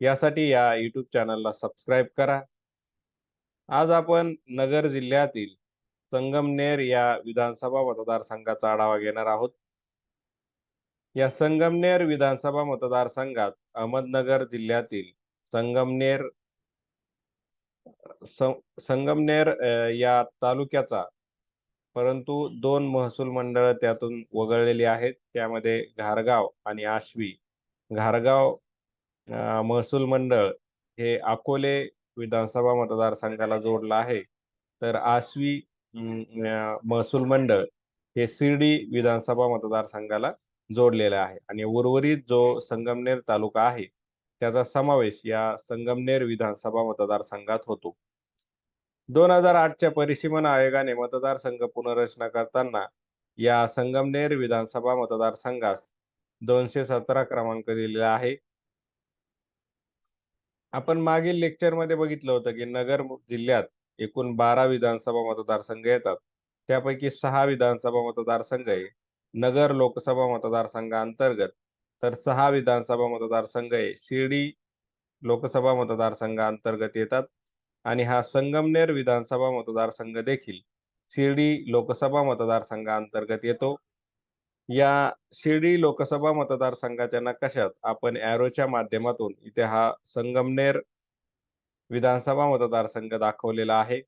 यासाठी या यूट्यूब चॅनलला सबस्क्राईब करा. आज आपण नगर जिल्ह्यातील संगमनेर या विधानसभा मतदारसंघाचा आढावा घेणार आहोत. या संगमनेर विधानसभा मतदारसंघात अहमदनगर जिल्ह्यातील संगमनेर संगमनेर या तालुक्याचा परंतु दोन महसूल मंडळ त्यातून वगळलेली आहेत. त्यामध्ये घारगाव आणि आश्वी. घारगाव महसूल मंडळ हे अकोले विधानसभा मतदारसंघाला जोडलं आहे. तर आसवी महसूल मंडळ हे शिर्डी विधानसभा मतदारसंघाला जोडलेलं आहे आणि उर्वरित जो संगमनेर तालुका आहे त्याचा समावेश या संगमनेर विधानसभा मतदारसंघात होतो. दोन हजार आठच्या परिसीमन आयोगाने मतदारसंघ पुनर्रचना करताना या संगमनेर विधानसभा मतदारसंघास दोनशे सतरा क्रमांक दिलेला आहे. आपण मागील लेक्चरमध्ये बघितलं होतं की नगर जिल्ह्यात एकूण बारा विधानसभा मतदारसंघ येतात. त्यापैकी सहा विधानसभा मतदारसंघ हे नगर लोकसभा मतदारसंघाअंतर्गत तर सहा विधानसभा मतदारसंघ हे शिर्डी लोकसभा मतदारसंघाअंतर्गत येतात. आणि हा संगमनेर विधानसभा मतदारसंघ देखील शिर्डी लोकसभा मतदारसंघाअंतर्गत येतो. या शिर्डी लोकसभा मतदारसंघाच्या नकाशात आपण ॲरोच्या माध्यमातून इथे हा संगमनेर विधानसभा मतदारसंघ दाखवलेला आहे.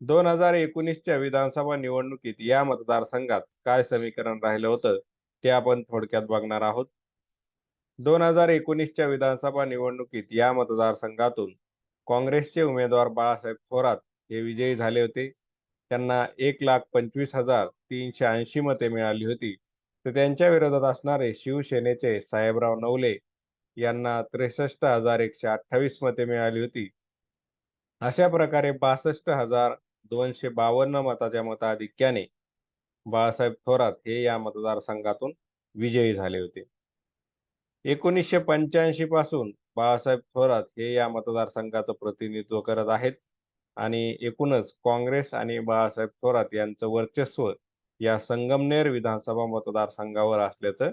दोन हजार एकोणीसच्या विधानसभा निवडणुकीत या मतदारसंघात काय समीकरण राहिलं होतं ते आपण थोडक्यात बघणार आहोत. दोन हजार एकोणीसच्या विधानसभा निवडणुकीत या मतदारसंघातून काँग्रेसचे उमेदवार बाळासाहेब थोरात हे विजयी झाले होते. त्यांना एक लाख पंचवीस हजार तीनशे ऐंशी मते मिळाली होती. तर त्यांच्या विरोधात असणारे शिवसेनेचे साहेबराव नवले यांना त्रेसष्ट हजार एकशे अठ्ठावीस मते मिळाली होती. अशा प्रकारे बासष्ट हजार दोनशे बावन्न मताच्या मताधिक्याने बाळासाहेब थोरात हे या मतदारसंघातून विजयी झाले होते. एकोणीसशे पंच्याऐंशी पासून बाळासाहेब थोरात हे या मतदारसंघाचं प्रतिनिधित्व करत आहेत आणि एकूणच काँग्रेस आणि बाळासाहेब थोरात यांचं वर्चस्व या संगमनेर विधानसभा मतदारसंघावर असल्याचं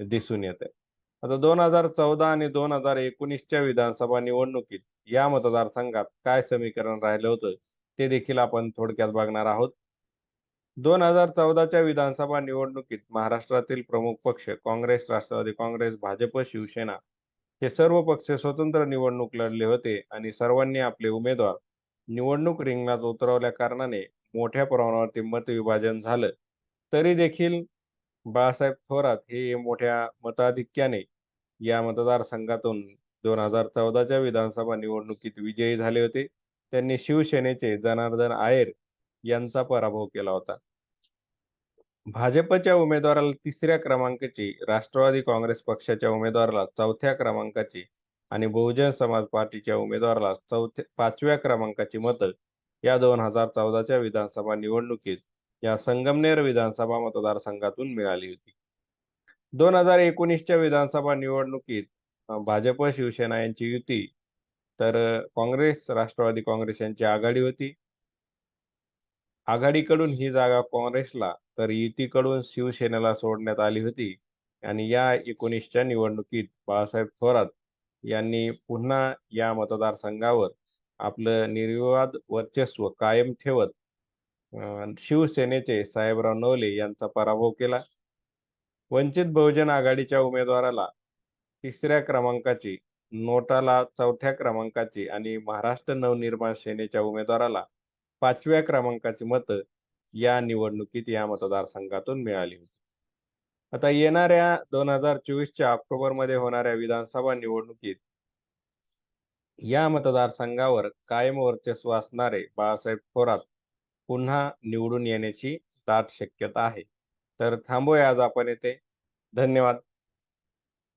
दिसून येत आहे आता दोन हजार चौदा आणि दोन हजार एकोणीसच्या विधानसभा निवडणुकीत या मतदारसंघात काय समीकरण राहिलं होतं ते देखील आपण थोडक्यात बघणार आहोत. दोन हजार चौदाच्या विधानसभा निवडणुकीत महाराष्ट्रातील प्रमुख पक्ष काँग्रेस राष्ट्रवादी काँग्रेस भाजप शिवसेना हे सर्व पक्ष स्वतंत्र निवडणूक लढले होते आणि सर्वांनी आपले उमेदवार निवडणूक रिंगणात उतरवल्या कारणाने मोठ्या प्रमाणावरती मत विभाजन झालं. तरी देखील बाळासाहेब थोरात हे मोठ्या मताधिक्याने या मतदारसंघातून दोन हजार चौदाच्या विधानसभा निवडणुकीत विजयी झाले होते. त्यांनी शिवसेनेचे जनार्दन आयर यांचा पराभव केला होता. भाजपच्या उमेदवाराला तिसऱ्या क्रमांकाची राष्ट्रवादी काँग्रेस पक्षाच्या उमेदवाराला चौथ्या क्रमांकाची आणि बहुजन समाज पार्टीच्या उमेदवाराला चौथ्या पाचव्या क्रमांकाची मतं या दोन हजार चौदाच्या विधानसभा निवडणुकीत या संगमनेर विधानसभा मतदारसंघातून मिळाली होती. दोन हजार एकोणीसच्या विधानसभा निवडणुकीत भाजप शिवसेना यांची युती तर काँग्रेस राष्ट्रवादी काँग्रेस यांची आघाडी होती. आघाडीकडून ही जागा काँग्रेसला तर युतीकडून शिवसेनेला सोडण्यात आली होती. आणि या एकोणीसच्या निवडणुकीत बाळासाहेब थोरात यांनी पुन्हा या मतदारसंघावर आपलं निर्विवाद वर्चस्व कायम ठेवत शिवसेनेचे साहेबराव नवले यांचा पराभव केला. वंचित बहुजन आघाडीच्या उमेदवाराला तिसऱ्या क्रमांकाची नोटाला चौथ्या क्रमांकाची आणि महाराष्ट्र नवनिर्माण सेनेच्या उमेदवाराला पाचव्या क्रमांकाची मतं या निवडणुकीत या मतदारसंघातून मिळाली होती. आता येणाऱ्या दोन हजार चोवीसच्या ऑक्टोबरमध्ये होणाऱ्या विधानसभा निवडणुकीत या मतदारसंघावर कायम वर्चस्व असणारे बाळासाहेब थोरात पुन्हा निवडून येण्याची दाट शक्यता आहे. तर थांबूया आज आपण येथे धन्यवाद.